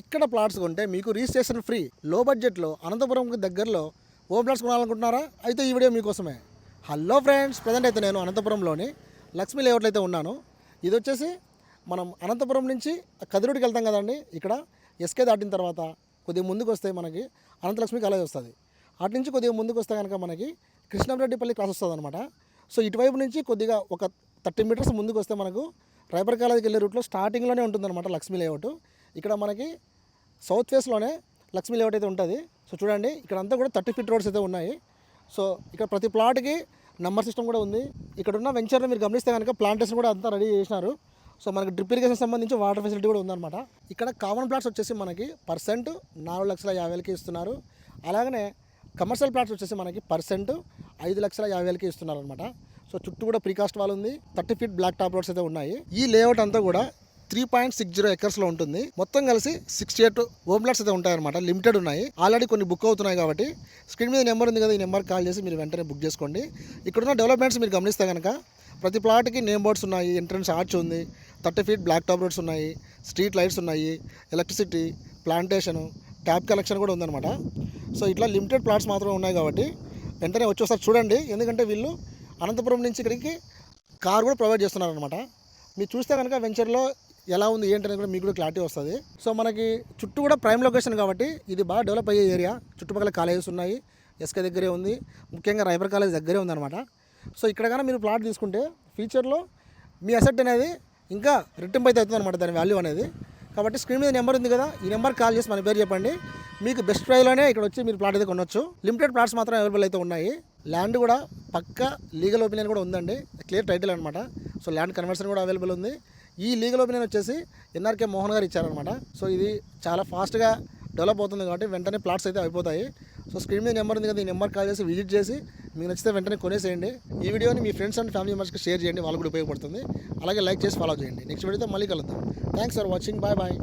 ఇక్కడ ప్లాట్స్ కొంటే మీకు రిజిస్ట్రేషన్ ఫ్రీ లో బడ్జెట్లో అనంతపురంకి దగ్గరలో ఓ ప్లాట్స్ కొనాలనుకుంటున్నారా? అయితే ఈ వీడియో మీకోసమే. హలో ఫ్రెండ్స్ ప్రజెంట్ అయితే నేను అనంతపురంలోని లక్ష్మీ లేఅవుట్లో అయితే ఉన్నాను. ఇది వచ్చేసి మనం అనంతపురం నుంచి కదిరుడికి వెళ్తాం కదండి. ఇక్కడ ఎస్కే దాటిన తర్వాత కొద్దిగా ముందుకు వస్తే మనకి అనంతలక్ష్మి కాలేజ్ వస్తుంది. అటు నుంచి కొద్దిగా ముందుకు వస్తే కనుక మనకి కృష్ణారెడ్డిపల్లి క్లాస్ వస్తుంది అనమాట సో ఇటువైపు నుంచి కొద్దిగా ఒక థర్టీ మీటర్స్ ముందుకు వస్తే మనకు రైబర్ కాలేజ్కి వెళ్ళే రూట్లో స్టార్టింగ్లోనే ఉంటుందన్నమాట లక్ష్మీ లేఅవుట్ ఇక్కడ మనకి సౌత్ ఫేస్లోనే లక్ష్మీ లేఅవుట్ అయితే ఉంటుంది. సో చూడండి ఇక్కడ అంతా కూడా థర్టీ ఫీట్ రోడ్స్ అయితే ఉన్నాయి. సో ఇక్కడ ప్రతి ప్లాట్కి నంబర్ సిస్టమ్ కూడా ఉంది. ఇక్కడ ఉన్న వెంచర్ని మీరు గమనిస్తే కనుక ప్లాంటేషన్ కూడా అంతా రెడీ చేసినారు. సో మనకి డ్రిప్ ఇరిగేషన్ సంబంధించి వాటర్ ఫెసిలిటీ కూడా ఉందన్నమాట. ఇక్కడ కామన్ ప్లాట్స్ వచ్చేసి మనకి పర్సెంట్ నాలుగు లక్షల యాభై వేలకి ఇస్తున్నారు. అలాగనే కమర్షియల్ ప్లాట్స్ వచ్చేసి మనకి పర్సెంట్ ఐదు లక్షల యాభై వేలకి ఇస్తున్నారు అనమాట సో చుట్టూ కూడా ప్రీకాస్ట్ వాల్ ఉంది. Thirty feet black top roads అయితే ఉన్నాయి. ఈ లేఅవుట్ అంతా కూడా త్రీ పాయింట్ సిక్స్ జీరో ఎకర్స్లో ఉంటుంది. మొత్తం కలిసి సిక్స్టీ ఎయిట్ హోమ్ ప్లాట్స్ అయితే ఉంటాయన్నమాట. లిమిటెడ్ ఉన్నాయి. ఆల్రెడీ కొన్ని బుక్ అవుతున్నాయి కాబట్టి స్క్రీన్ మీద నెంబర్ ఉంది కదా ఈ నెంబర్ కాల్ చేసి మీరు వెంటనే బుక్ చేసుకోండి. ఇక్కడున్న డెవలప్మెంట్స్ మీరు గమనిస్తే కనుక ప్రతి ప్లాట్కి నేమ్ బోర్డ్స్ ఉన్నాయి ఎంట్రన్స్ ఆర్చ్ ఉంది thirty feet black top roads ఉన్నాయి స్ట్రీట్ లైట్స్ ఉన్నాయి ఎలక్ట్రిసిటీ ప్లాంటేషను ట్యాప్ కలెక్షన్ కూడా ఉందన్నమాట. సో ఇట్లా లిమిటెడ్ ప్లాట్స్ మాత్రమే ఉన్నాయి కాబట్టి వెంటనే వచ్చి ఒకసారి చూడండి. ఎందుకంటే వీళ్ళు అనంతపురం నుంచి ఇక్కడికి కార్ కూడా ప్రొవైడ్ చేస్తున్నారనమాట మీరు చూస్తే కనుక వెంచర్లో ఎలా ఉంది ఏంటనేది కూడా మీకు కూడా క్లారిటీ వస్తుంది. సో మనకి చుట్టూ కూడా ప్రైమ్ లొకేషన్ కాబట్టి ఇది బాగా డెవలప్ అయ్యే ఏరియా చుట్టుపక్కల కాలేజెస్ ఉన్నాయి ఎస్కే దగ్గరే ఉంది ముఖ్యంగా రైబర్ కాలేజ్ దగ్గరే ఉందన్నమాట. సో ఇక్కడ కానీ మీరు ప్లాట్ తీసుకుంటే ఫ్యూచర్లో మీ అసెట్ అనేది ఇంకా రెట్టింపు అయితే అవుతుంది అనమాట దాని వాల్యూ అనేది. కాబట్టి స్క్రీన్ మీద నెంబర్ ఉంది కదా ఈ నెంబర్ కాల్ చేసి మన పేరు చెప్పండి. మీకు బెస్ట్ ప్రైస్లోనే ఇక్కడ వచ్చి మీరు ప్లాట్ అయితే కొనొచ్చు. లిమిటెడ్ ప్లాట్స్ మాత్రం అవైలబుల్ అయితే ఉన్నాయి. ల్యాండ్ కూడా పక్క లీగల్ ఒపీనియన్ కూడా ఉందండి. క్లియర్ టైటిల్ అనమాట సో ల్యాండ్ కన్వర్షన్ కూడా అవైలబుల్ ఉంది. ఈ లీగల్ ఒపీనియన్ వచ్చేసి ఎన్ఆర్కే మోహన్ గారు ఇచ్చారనమాట సో ఇది చాలా ఫాస్ట్గా డెవలప్ అవుతుంది కాబట్టి వెంటనే ప్లాట్స్ అయితే అయిపోతాయి. సో స్క్రీన్ మీద నెంబర్ ఉంది కదా ఈ నెంబర్ కాల్ చేసి విజిట్ చేసి మీకు నచ్చితే వెంటనే కొనేసేయండి. ఈ వీడియోని మీ ఫ్రెండ్స్ అండ్ ఫ్యామిలీ మెంబర్స్కి షేర్ చేయండి వాళ్ళకు కూడా ఉపయోగపడుతుంది. అలాగే లైక్ చేసి ఫాలో చేయండి. నెక్స్ట్ వీడియోతో మళ్ళీ కలుద్దాం. Thanks for watching bye bye